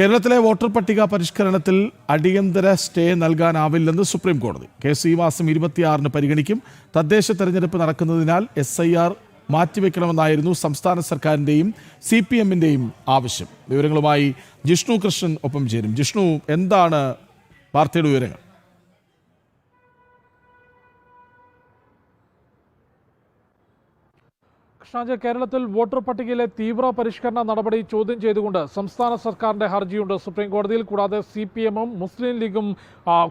കേരളത്തിലെ വോട്ടർ പട്ടിക പരിഷ്കരണത്തിൽ അടിയന്തര സ്റ്റേ നൽകാനാവില്ലെന്ന് സുപ്രീം കോടതി. കേസ് ഈ മാസം ഇരുപത്തിയാറിന് പരിഗണിക്കും. തദ്ദേശ തെരഞ്ഞെടുപ്പ് നടക്കുന്നതിനാൽ എസ് ഐ ആർ മാറ്റിവെക്കണമെന്നായിരുന്നു സംസ്ഥാന സർക്കാരിന്റെയും സി പി എമ്മിന്റെയും ആവശ്യം. വിവരങ്ങളുമായി ജിഷ്ണു കൃഷ്ണൻ ഒപ്പം ചേരും. ജിഷ്ണു എന്താണ് വാർത്തയുടെ വിവരങ്ങൾ? കൃഷ്ണാജ് കേരളത്തിൽ വോട്ടർ പട്ടികയിലെ തീവ്ര പരിഷ്കരണ നടപടി ചോദ്യം ചെയ്തുകൊണ്ട് സംസ്ഥാന സർക്കാരിന്റെ ഹർജിയുണ്ട്. സുപ്രീം കോടതിയിൽ കൂടാതെ സി പി എമ്മും മുസ്ലിം ലീഗും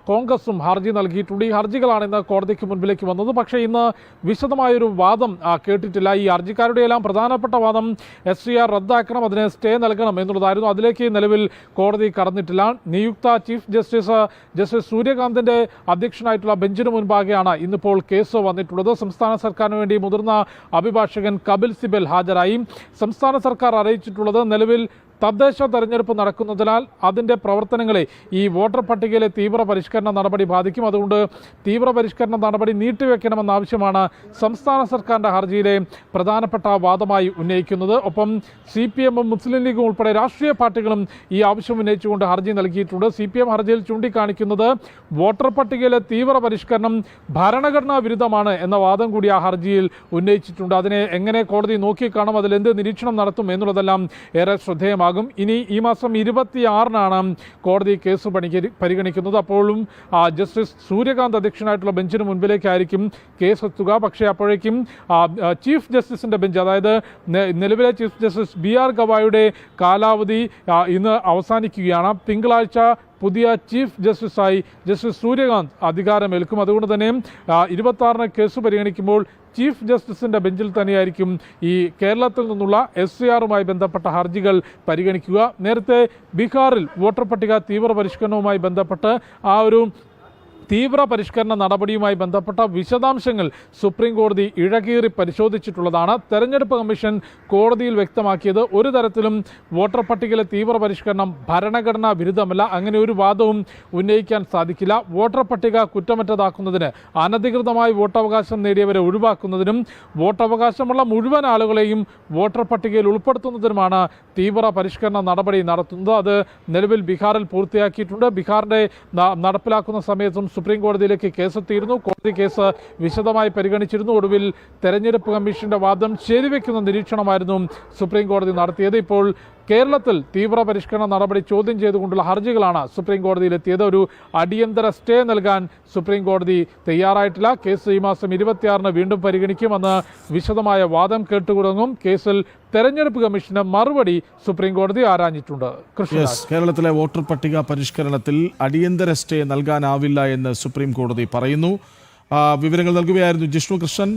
കോൺഗ്രസും ഹർജി നൽകിയിട്ടുണ്ട്. ഈ ഹർജികളാണ് ഇന്ന് കോടതിക്ക് മുൻപിലേക്ക് വന്നത്. പക്ഷേ ഇന്ന് വിശദമായൊരു വാദം കേട്ടിട്ടില്ല. ഈ ഹർജിക്കാരുടെ എല്ലാം പ്രധാനപ്പെട്ട വാദം എസ് സി ആർ റദ്ദാക്കണം അതിനെ സ്റ്റേ നൽകണം എന്നുള്ളതായിരുന്നു. അതിലേക്ക് നിലവിൽ കോടതി കടന്നിട്ടില്ല. നിയുക്ത ചീഫ് ജസ്റ്റിസ് ജസ്റ്റിസ് സൂര്യകാന്തിന്റെ അധ്യക്ഷനായിട്ടുള്ള ബെഞ്ചിന് മുൻപാകെയാണ് ഇന്നിപ്പോൾ കേസ് വന്നിട്ടുള്ളത്. സംസ്ഥാന സർക്കാരിന് വേണ്ടി മുതിർന്ന അഭിഭാഷകൻ കപിൽ സിബൽ ഹാജരായി. സംസ്ഥാന സർക്കാർ അറിയിച്ചിട്ടുള്ളത് നിലവിൽ തദ്ദേശ തെരഞ്ഞെടുപ്പ് നടക്കുന്നതിനാൽ അതിന്റെ പ്രവർത്തനങ്ങളെ ഈ വോട്ടർ പട്ടികയിലെ തീവ്ര പരിഷ്കരണ നടപടി ബാധിക്കും. അതുകൊണ്ട് തീവ്ര പരിഷ്കരണ നടപടി നീട്ടിവെക്കണമെന്ന ആവശ്യമാണ് സംസ്ഥാന സർക്കാരിന്റെ ഹർജിയിലെ പ്രധാനപ്പെട്ട വാദമായി ഉന്നയിക്കുന്നത്. ഒപ്പം സി പി എമ്മും മുസ്ലിം ലീഗും ഉൾപ്പെടെ രാഷ്ട്രീയ പാർട്ടികളും ഈ ആവശ്യം ഉന്നയിച്ചുകൊണ്ട് ഹർജി നൽകിയിട്ടുണ്ട്. സി പി എം ഹർജിയിൽ ചൂണ്ടിക്കാണിക്കുന്നത് വോട്ടർ പട്ടികയിലെ തീവ്ര പരിഷ്കരണം ഭരണഘടനാ വിരുദ്ധമാണ് എന്ന വാദം കൂടി ആ ഹർജിയിൽ ഉന്നയിച്ചിട്ടുണ്ട്. അതിനെ എങ്ങനെ കോടതി നോക്കിക്കാണും അതിൽ എന്ത് നിരീക്ഷണം നടത്തും എന്നുള്ളതെല്ലാം ഏറെ ശ്രദ്ധേയമാകും ഇനി ഈ മാസം ഇരുപത്തിയാറിനാണ് കോടതി കേസ് പണിക പരിഗണിക്കുന്നത്. അപ്പോഴും ജസ്റ്റിസ് സൂര്യകാന്ത് അധ്യക്ഷനായിട്ടുള്ള ബെഞ്ചിന് മുൻപിലേക്കായിരിക്കും കേസ് എത്തുക പക്ഷേ അപ്പോഴേക്കും ചീഫ് ജസ്റ്റിസിന്റെ ബെഞ്ച് അതായത് നിലവിലെ ചീഫ് ജസ്റ്റിസ് ബി ആർ ഗവായുടെ കാലാവധി ഇന്ന് അവസാനിക്കുകയാണ്. തിങ്കളാഴ്ച പുതിയ ചീഫ് ജസ്റ്റിസായി ജസ്റ്റിസ് സൂര്യകാന്ത് അധികാരമേൽക്കും. അതുകൊണ്ട് തന്നെ ഇരുപത്തി കേസ് പരിഗണിക്കുമ്പോൾ ചീഫ് ജസ്റ്റിസിന്റെ ബെഞ്ചിൽ തന്നെയായിരിക്കും ഈ കേരളത്തിൽ നിന്നുള്ള എസ് സി ആറുമായി ബന്ധപ്പെട്ട ഹർജികൾ പരിഗണിക്കുക. നേരത്തെ ബീഹാറിൽ വോട്ടർ പട്ടിക തീവ്ര ബന്ധപ്പെട്ട് ആ ഒരു തീവ്ര പരിഷ്കരണ നടപടിയുമായി ബന്ധപ്പെട്ട വിശദാംശങ്ങൾ സുപ്രീം കോടതി ഇഴകീറി പരിശോധിച്ചിട്ടുള്ളതാണ്. തെരഞ്ഞെടുപ്പ് കമ്മീഷൻ കോടതിയിൽ വ്യക്തമാക്കിയത് ഒരു തരത്തിലും വോട്ടർ പട്ടികയിലെ തീവ്ര പരിഷ്കരണം ഭരണഘടനാ വിരുദ്ധമല്ല. അങ്ങനെ ഒരു വാദവും ഉന്നയിക്കാൻ സാധിക്കില്ല. വോട്ടർ പട്ടിക കുറ്റമറ്റതാക്കുന്നതിന് അനധികൃതമായി വോട്ടവകാശം നേടിയവരെ ഒഴിവാക്കുന്നതിനും വോട്ടവകാശമുള്ള മുഴുവൻ ആളുകളെയും വോട്ടർ പട്ടികയിൽ ഉൾപ്പെടുത്തുന്നതിനുമാണ് തീവ്ര പരിഷ്കരണ നടപടി നടത്തുന്നത്. അത് നിലവിൽ ബീഹാറിൽ പൂർത്തിയാക്കിയിട്ടുണ്ട്. ബീഹാറിന്റെ നടപ്പിലാക്കുന്ന സമയത്തും സുപ്രീം കോടതിയിലേക്ക് കേസെത്തിയിരുന്നു. കോടതി കേസ് വിശദമായി പരിഗണിച്ചിരുന്നു. ഒടുവിൽ തെരഞ്ഞെടുപ്പ് കമ്മീഷന്റെ വാദം ശരിവെക്കുന്ന നിരീക്ഷണമായിരുന്നു സുപ്രീം കോടതി നടത്തിയത്. ഇപ്പോൾ കേരളത്തിൽ തീവ്ര പരിഷ്കരണ നടപടി ചോദ്യം ചെയ്തുകൊണ്ടുള്ള ഹർജികളാണ് സുപ്രീം കോടതിയിലെത്തിയത്. ഒരു അടിയന്തര സ്റ്റേ നൽകാൻ സുപ്രീം കോടതി തയ്യാറായിട്ടില്ല. കേസ് ഈ മാസം ഇരുപത്തിയാറിന് വീണ്ടും പരിഗണിക്കുമെന്ന് വിശദമായ വാദം കേട്ടുകൊടുങ്ങും. കേസിൽ തെരഞ്ഞെടുപ്പ് കമ്മീഷന് മറുപടി സുപ്രീം കോടതി ആരാഞ്ഞിട്ടുണ്ട്. കേരളത്തിലെ വോട്ടർ പട്ടിക പരിഷ്കരണത്തിൽ അടിയന്തര സ്റ്റേ നൽകാനാവില്ല എന്ന് സുപ്രീം കോടതി പറയുന്നു. വിവരങ്ങൾ നൽകുകയായിരുന്നു ജിഷ്ണു കൃഷ്ണൻ.